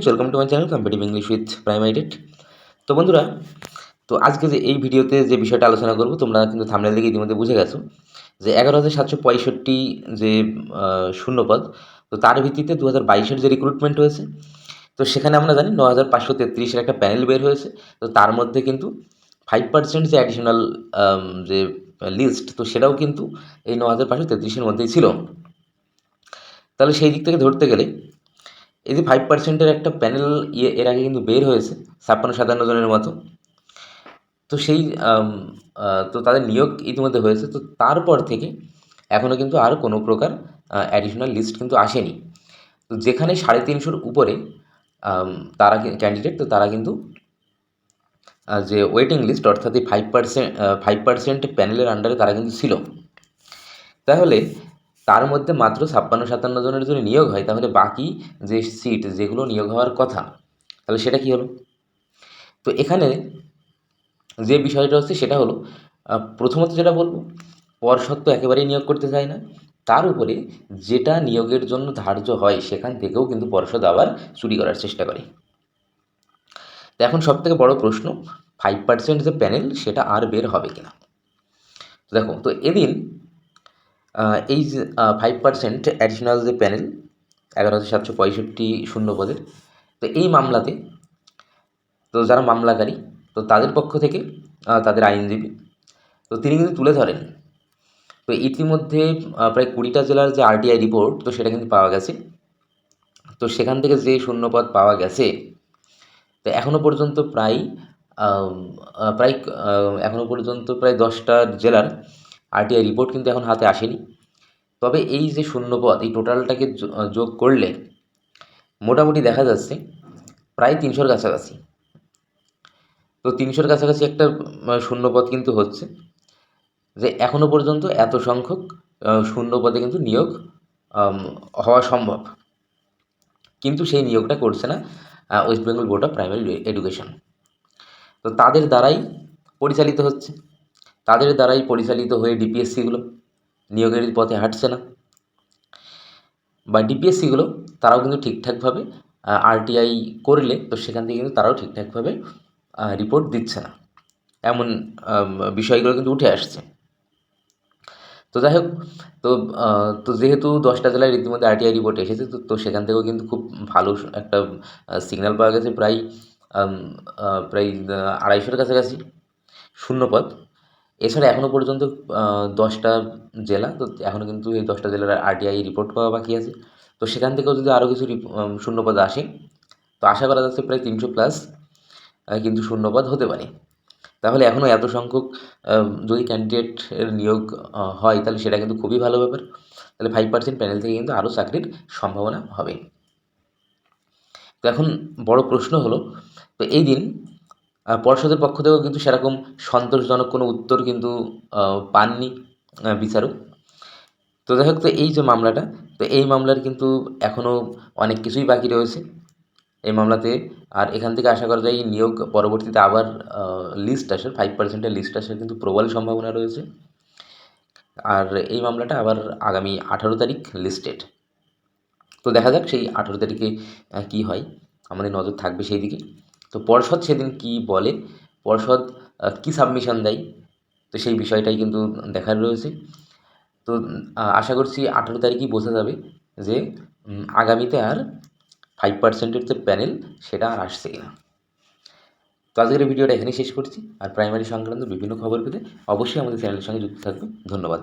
Students welcome to my channel competitive English with প্রাইমাইটেড তো বন্ধুরা, তো আজকে যে এই ভিডিওতে যে বিষয়টা আলোচনা করব, তোমরা কিন্তু থামনেল দেখে ইতিমধ্যে বুঝে গেছো যে এগারো হাজার সাতশো পঁয়ষট্টি যে শূন্যপদ, তো তার ভিত্তিতে দু হাজার বাইশের যে রিক্রুটমেন্ট হয়েছে, তো সেখানে আমরা জানি ন হাজার পাঁচশো তেত্রিশের একটা প্যানেল বের হয়েছে, তো তার মধ্যে কিন্তু ফাইভ পার্সেন্ট যে অ্যাডিশনাল যে লিস্ট তো সেটাও কিন্তু এই ন হাজার পাঁচশো তেত্রিশের মধ্যেই ছিল। তাহলে সেই দিক থেকে ধরতে গেলে এই যে ফাইভ পার্সেন্টের একটা প্যানেল ইয়ে এর আগে কিন্তু বের হয়েছে, ছাপ্পান্ন, সাতান্ন জনের মতো। তো সেই তো তাদের নিয়োগ ইতিমধ্যে হয়েছে। তো তারপর থেকে এখনও কিন্তু আর কোনো প্রকার অ্যাডিশনাল লিস্ট কিন্তু আসেনি। তো যেখানে সাড়ে তিনশোর উপরে তারা ক্যান্ডিডেট তো তারা কিন্তু যে ওয়েটিং লিস্ট অর্থাৎ এই ফাইভ পার্সেন্ট ফাইভ পার্সেন্ট প্যানেলের আন্ডারে তারা কিন্তু ছিল। তাহলে তার মধ্যে মাত্র ছাপ্পান্ন, সাতান্ন জনের যদি নিয়োগ হয়, তাহলে বাকি যে সিট যেগুলো নিয়োগ হওয়ার কথা, তাহলে সেটা কি হলো? তো এখানে যে বিষয়টা হচ্ছে সেটা হলো প্রথমত যেটা বলব পর্ষদ তো একেবারেই নিয়োগ করতে চায় না। তার উপরে যেটা নিয়োগের জন্য ধার্য হয়, সেখান থেকেও কিন্তু পর্ষদ আবার চুরি করার চেষ্টা করে। তো এখন সব থেকে বড় প্রশ্ন ফাইভ পার্সেন্ট যে প্যানেল সেটা আর বের হবে কিনা? দেখো, তো এদিন এই ফাইভ পার্সেন্ট অ্যাডিশনাল যে প্যানেল এগারো হাজার সাতশো পঁয়ষট্টি শূন্য পদের, তো এই মামলাতে, তো যারা মামলাকারী, তো তাদের পক্ষ থেকে তাদের আইনজীবী, তো তিনি কিন্তু তুলে ধরেন। তো ইতিমধ্যে প্রায় কুড়িটা জেলার যে আরটিআই রিপোর্ট তো সেটা কিন্তু পাওয়া গেছে। তো সেখান থেকে যে শূন্যপদ পাওয়া গেছে, তো এখনও পর্যন্ত প্রায় প্রায় এখনও পর্যন্ত প্রায় দশটা জেলার আরটিআই রিপোর্ট কিন্তু এখন হাতে আসেনি। তবে এই যে শূন্যপদ, এই টোটালটাকে যোগ করলে মোটামুটি দেখা যাচ্ছে প্রায় তিনশোর কাছাকাছি। তো তিনশোর কাছাকাছি একটা শূন্যপদ কিন্তু হচ্ছে যে এখনও পর্যন্ত এত সংখ্যক শূন্যপদে কিন্তু নিয়োগ হওয়া সম্ভব। কিন্তু সেই নিয়োগটা করছে না West Bengal board of primary education তো তাদের দ্বারাই পরিচালিত হচ্ছে। তাদের দ্বারাই পরিচালিত হয়ে ডিপিএসসিগুলো নিয়োগের পথে হাঁটছে না। বা ডিপিএসসিগুলো তারাও কিন্তু ঠিকঠাকভাবে আরটিআই করলে তো সেখান থেকে কিন্তু তারাও ঠিকঠাকভাবে রিপোর্ট দিচ্ছে না। এমন বিষয়গুলো কিন্তু উঠে আসছে। তো যাই হোক, তো তো যেহেতু দশটা জেলায় রীতিমধ্যে আরটিআই রিপোর্ট এসেছে, তো তো সেখান থেকেও কিন্তু খুব ভালো একটা সিগন্যাল পাওয়া গেছে প্রায় প্রায়, আড়াইশোর কাছাকাছি শূন্যপদ। এছাড়া এখনও পর্যন্ত দশটা জেলা, তো এখনও কিন্তু এই দশটা জেলার আরটিআই রিপোর্ট পাওয়া বাকি আছে। তো সেখান থেকেও যদি আরও কিছু শূন্যপদ আসে, তো আশা করা যাচ্ছে প্রায় তিনশো প্লাস কিন্তু শূন্যপদ হতে পারে। তাহলে এখনও এত সংখ্যক যদি ক্যান্ডিডেটের নিয়োগ হয়, তাহলে সেটা কিন্তু খুবই ভালো ব্যাপার। তাহলে ফাইভ পার্সেন্ট প্যানেল থেকে কিন্তু আরও চাকরির সম্ভাবনা হবে। তো এখন বড় প্রশ্ন হলো, তো এই দিন পর্ষদের পক্ষ থেকেও কিন্তু সেরকম সন্তোষজনক কোনো উত্তর কিন্তু পাননি বিচারক। তো যাই তো এই যে মামলাটা, তো এই মামলার কিন্তু এখনও অনেক কিছুই বাকি রয়েছে। এই মামলাতে আর এখান থেকে আশা করা যায় এই নিয়োগ পরবর্তীতে আবার লিস্ট আসার ফাইভ পার্সেন্টের লিস্ট আসার কিন্তু প্রবল সম্ভাবনা রয়েছে। আর এই মামলাটা আবার আগামী আঠারো তারিখ লিস্টেড তো দেখা যাক সেই আঠারো তারিখে কী হয়। আমাদের নজর থাকবে সেই দিকে তো পর্ষদ সেদিন কি বলে? পর্ষদ কী সাবমিশন দেয়? তো সেই বিষয়টাই কিন্তু দেখার রয়েছে। তো আশা করছি আঠেরো তারিখই বোঝা যাবে যে আগামীতে আর ফাইভ পার্সেন্টের যে প্যানেল সেটা আর আসছে কিনা। তো আজকের ভিডিওটা এখানেই শেষ করছি। আর প্রাইমারি সংক্রান্ত বিভিন্ন খবর পেতে অবশ্যই আমাদের চ্যানেলের সঙ্গে যুক্ত থাকবে ধন্যবাদ।